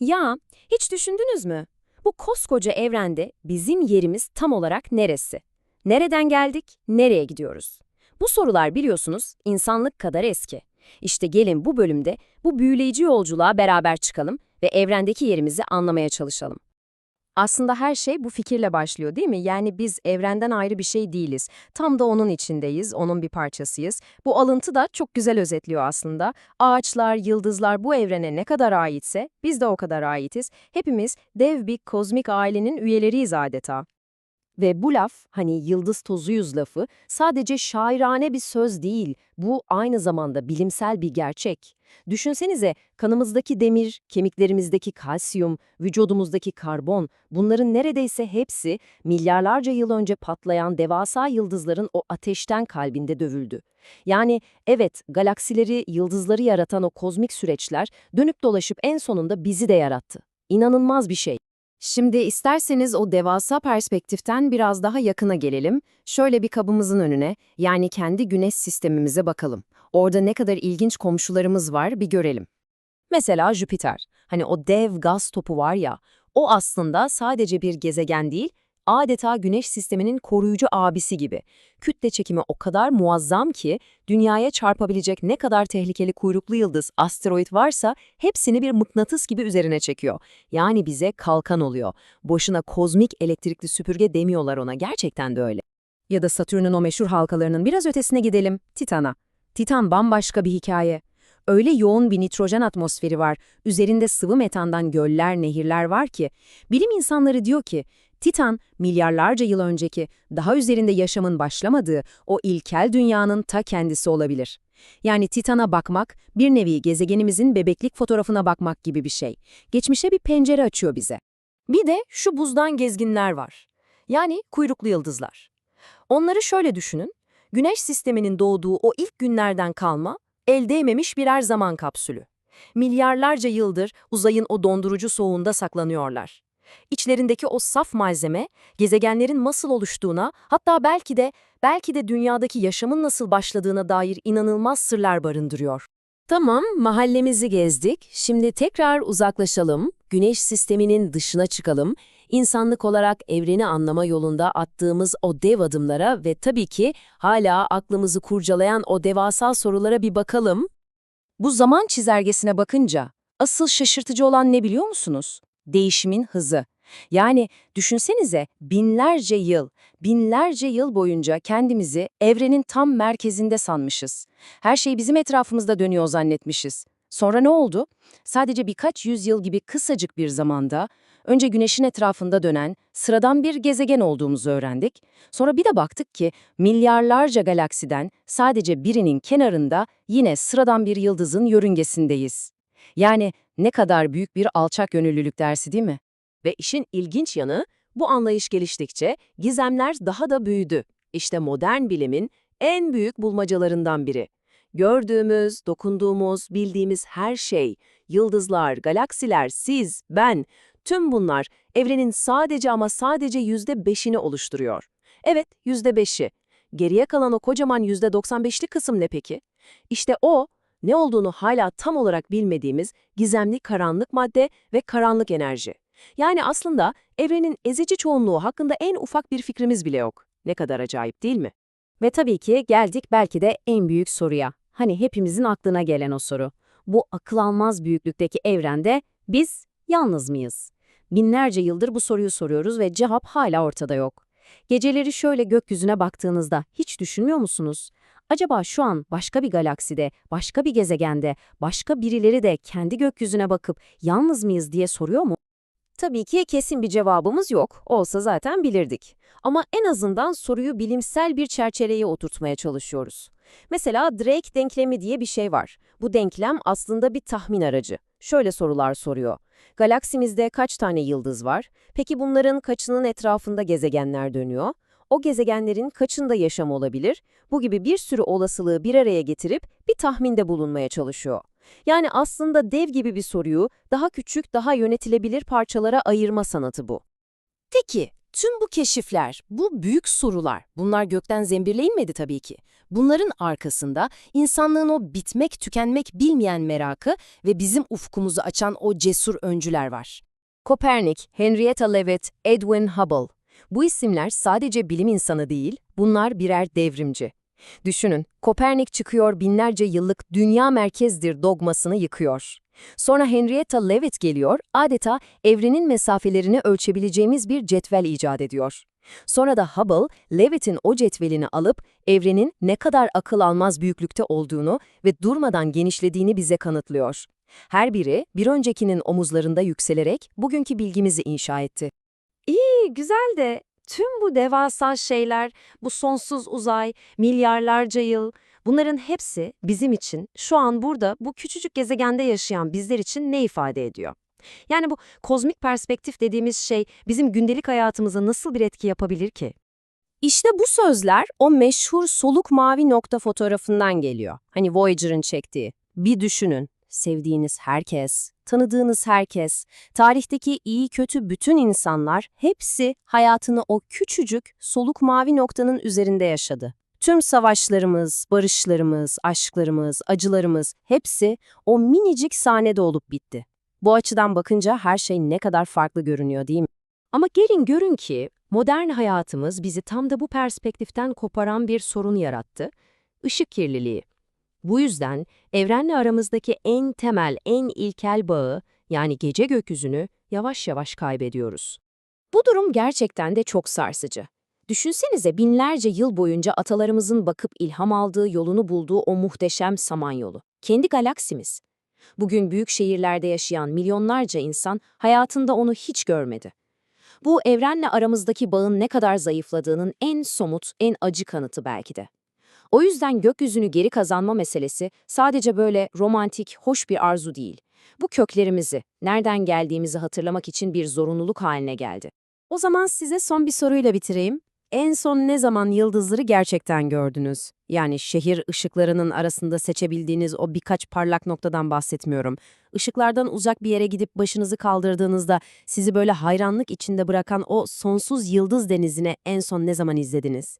Ya, hiç düşündünüz mü? Bu koskoca evrende bizim yerimiz tam olarak neresi? Nereden geldik, nereye gidiyoruz? Bu sorular biliyorsunuz insanlık kadar eski. İşte gelin bu bölümde bu büyüleyici yolculuğa beraber çıkalım ve evrendeki yerimizi anlamaya çalışalım. Aslında her şey bu fikirle başlıyor değil mi? Yani biz evrenden ayrı bir şey değiliz. Tam da onun içindeyiz, onun bir parçasıyız. Bu alıntı da çok güzel özetliyor aslında. Ağaçlar, yıldızlar bu evrene ne kadar aitse biz de o kadar aitiz. Hepimiz dev bir kozmik ailenin üyeleriyiz adeta. Ve bu laf, hani yıldız tozuyuz lafı, sadece şairane bir söz değil, bu aynı zamanda bilimsel bir gerçek. Düşünsenize, kanımızdaki demir, kemiklerimizdeki kalsiyum, vücudumuzdaki karbon, bunların neredeyse hepsi milyarlarca yıl önce patlayan devasa yıldızların o ateşten kalbinde dövüldü. Yani evet, galaksileri, yıldızları yaratan o kozmik süreçler dönüp dolaşıp en sonunda bizi de yarattı. İnanılmaz bir şey. Şimdi isterseniz o devasa perspektiften biraz daha yakına gelelim. Şöyle bir kabımızın önüne, yani kendi güneş sistemimize bakalım. Orada ne kadar ilginç komşularımız var bir görelim. Mesela Jüpiter. Hani o dev gaz topu var ya, o aslında sadece bir gezegen değil, adeta güneş sisteminin koruyucu abisi gibi. Kütle çekimi o kadar muazzam ki, dünyaya çarpabilecek ne kadar tehlikeli kuyruklu yıldız, asteroid varsa hepsini bir mıknatıs gibi üzerine çekiyor. Yani bize kalkan oluyor. Boşuna kozmik elektrikli süpürge demiyorlar ona, gerçekten de öyle. Ya da Satürn'ün o meşhur halkalarının biraz ötesine gidelim, Titan'a. Titan bambaşka bir hikaye. Öyle yoğun bir nitrojen atmosferi var, üzerinde sıvı metandan göller, nehirler var ki, bilim insanları diyor ki, Titan, milyarlarca yıl önceki, daha üzerinde yaşamın başlamadığı o ilkel dünyanın ta kendisi olabilir. Yani Titan'a bakmak, bir nevi gezegenimizin bebeklik fotoğrafına bakmak gibi bir şey. Geçmişe bir pencere açıyor bize. Bir de şu buzdan gezginler var. Yani kuyruklu yıldızlar. Onları şöyle düşünün, Güneş sisteminin doğduğu o ilk günlerden kalma, el değmemiş birer zaman kapsülü. Milyarlarca yıldır uzayın o dondurucu soğuğunda saklanıyorlar. İçlerindeki o saf malzeme, gezegenlerin nasıl oluştuğuna, hatta belki de belki de dünyadaki yaşamın nasıl başladığına dair inanılmaz sırlar barındırıyor. Tamam, mahallemizi gezdik. Şimdi tekrar uzaklaşalım, güneş sisteminin dışına çıkalım. İnsanlık olarak evreni anlama yolunda attığımız o dev adımlara ve tabii ki hala aklımızı kurcalayan o devasa sorulara bir bakalım. Bu zaman çizelgesine bakınca asıl şaşırtıcı olan ne biliyor musunuz? Değişimin hızı. Yani düşünsenize binlerce yıl, binlerce yıl boyunca kendimizi evrenin tam merkezinde sanmışız. Her şey bizim etrafımızda dönüyor zannetmişiz. Sonra ne oldu? Sadece birkaç yüzyıl gibi kısacık bir zamanda önce güneşin etrafında dönen sıradan bir gezegen olduğumuzu öğrendik. Sonra bir de baktık ki milyarlarca galaksiden sadece birinin kenarında yine sıradan bir yıldızın yörüngesindeyiz. Yani ne kadar büyük bir alçak gönüllülük dersi değil mi? Ve işin ilginç yanı bu anlayış geliştikçe gizemler daha da büyüdü. İşte modern bilimin en büyük bulmacalarından biri. Gördüğümüz, dokunduğumuz, bildiğimiz her şey, yıldızlar, galaksiler, siz, ben, tüm bunlar evrenin sadece ama sadece yüzde beşini oluşturuyor. Evet, yüzde beşi. Geriye kalan o kocaman yüzde 95'li kısım ne peki? İşte o, ne olduğunu hala tam olarak bilmediğimiz gizemli karanlık madde ve karanlık enerji. Yani aslında evrenin ezici çoğunluğu hakkında en ufak bir fikrimiz bile yok. Ne kadar acayip değil mi? Ve tabii ki geldik belki de en büyük soruya. Hani hepimizin aklına gelen o soru. Bu akıl almaz büyüklükteki evrende biz yalnız mıyız? Binlerce yıldır bu soruyu soruyoruz ve cevap hala ortada yok. Geceleri şöyle gökyüzüne baktığınızda hiç düşünmüyor musunuz? Acaba şu an başka bir galakside, başka bir gezegende, başka birileri de kendi gökyüzüne bakıp yalnız mıyız diye soruyor mu? Tabii ki kesin bir cevabımız yok. Olsa zaten bilirdik. Ama en azından soruyu bilimsel bir çerçeveye oturtmaya çalışıyoruz. Mesela Drake denklemi diye bir şey var. Bu denklem aslında bir tahmin aracı. Şöyle sorular soruyor. Galaksimizde kaç tane yıldız var? Peki bunların kaçının etrafında gezegenler dönüyor? O gezegenlerin kaçında yaşam olabilir? Bu gibi bir sürü olasılığı bir araya getirip bir tahminde bulunmaya çalışıyor. Yani aslında dev gibi bir soruyu daha küçük, daha yönetilebilir parçalara ayırma sanatı bu. Peki, Tüm bu keşifler, bu büyük sorular, bunlar gökten zembirle inmedi tabii ki. Bunların arkasında insanlığın o bitmek tükenmek bilmeyen merakı ve bizim ufkumuzu açan o cesur öncüler var. Kopernik, Henrietta Leavitt, Edwin Hubble. Bu isimler sadece bilim insanı değil, bunlar birer devrimci. Düşünün, Kopernik çıkıyor binlerce yıllık dünya merkezdir dogmasını yıkıyor. Sonra Henrietta Leavitt geliyor, adeta evrenin mesafelerini ölçebileceğimiz bir cetvel icat ediyor. Sonra da Hubble, Leavitt'in o cetvelini alıp evrenin ne kadar akıl almaz büyüklükte olduğunu ve durmadan genişlediğini bize kanıtlıyor. Her biri bir öncekinin omuzlarında yükselerek bugünkü bilgimizi inşa etti. Güzel de tüm bu devasa şeyler, bu sonsuz uzay, milyarlarca yıl, bunların hepsi bizim için şu an burada bu küçücük gezegende yaşayan bizler için ne ifade ediyor? Yani bu kozmik perspektif dediğimiz şey bizim gündelik hayatımıza nasıl bir etki yapabilir ki? İşte bu sözler o meşhur soluk mavi nokta fotoğrafından geliyor. Hani Voyager'ın çektiği. Bir düşünün. Sevdiğiniz herkes, tanıdığınız herkes, tarihteki iyi kötü bütün insanlar hepsi hayatını o küçücük soluk mavi noktanın üzerinde yaşadı. Tüm savaşlarımız, barışlarımız, aşklarımız, acılarımız hepsi o minicik sahnede olup bitti. Bu açıdan bakınca her şey ne kadar farklı görünüyor değil mi? Ama gelin görün ki modern hayatımız bizi tam da bu perspektiften koparan bir sorun yarattı. Işık kirliliği. Bu yüzden evrenle aramızdaki en temel, en ilkel bağı yani gece gökyüzünü yavaş yavaş kaybediyoruz. Bu durum gerçekten de çok sarsıcı. Düşünsenize binlerce yıl boyunca atalarımızın bakıp ilham aldığı, yolunu bulduğu o muhteşem samanyolu. Kendi galaksimiz. Bugün büyük şehirlerde yaşayan milyonlarca insan hayatında onu hiç görmedi. Bu evrenle aramızdaki bağın ne kadar zayıfladığının en somut, en acı kanıtı belki de. O yüzden gökyüzünü geri kazanma meselesi sadece böyle romantik, hoş bir arzu değil. Bu köklerimizi, nereden geldiğimizi hatırlamak için bir zorunluluk haline geldi. O zaman size son bir soruyla bitireyim. En son ne zaman yıldızları gerçekten gördünüz? Yani şehir ışıklarının arasında seçebildiğiniz o birkaç parlak noktadan bahsetmiyorum. Işıklardan uzak bir yere gidip başınızı kaldırdığınızda sizi böyle hayranlık içinde bırakan o sonsuz yıldız denizine en son ne zaman izlediniz?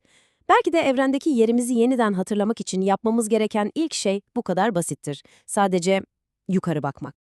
Belki de evrendeki yerimizi yeniden hatırlamak için yapmamız gereken ilk şey bu kadar basittir. Sadece yukarı bakmak.